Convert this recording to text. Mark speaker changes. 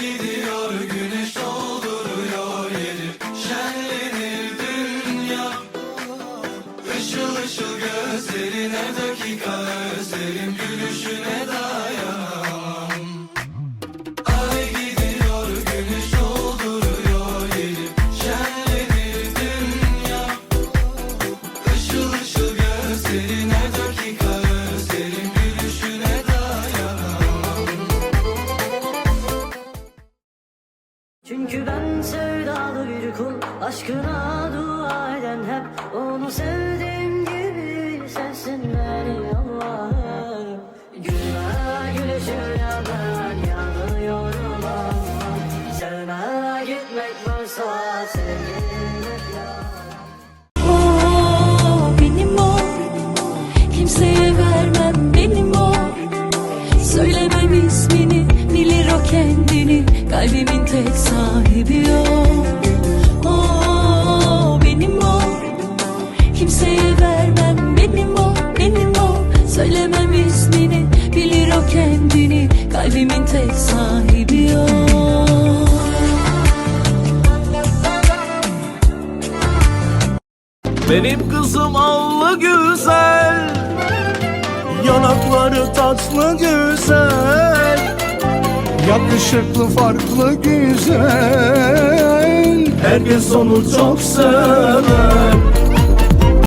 Speaker 1: gidiyor güneş dolduruyor yeri. Şenlenir dünya. Işıl ışıl gözlerine dakika özlerim gülüşüne dayan Ay gidiyor güneş dolduruyor yeri. Şenlenir dünya. Işıl ışıl gözlerine dakika
Speaker 2: Çünkü ben sevdalı bir kul Aşkına dua eden hep Onu sevdiğim gibi Sensin beni Allah'ım. Gülme gülüşüne ben yanıyorum ama Sevme gitmek varsa sevgilmek yalan
Speaker 3: O benim Kimseye vermem benim o. Söylemem ismini bilir o kendini Kalbimin tek sahibi o O benim o. Kimseye vermem benim o benim o. Söylemem ismini bilir o kendini. Kalbimin tek sahibi o.
Speaker 4: Benim kızım allı güzel Yanakları tatlı güzel
Speaker 5: Yakışıklı farklı güzel.
Speaker 4: Herkes onu çok sever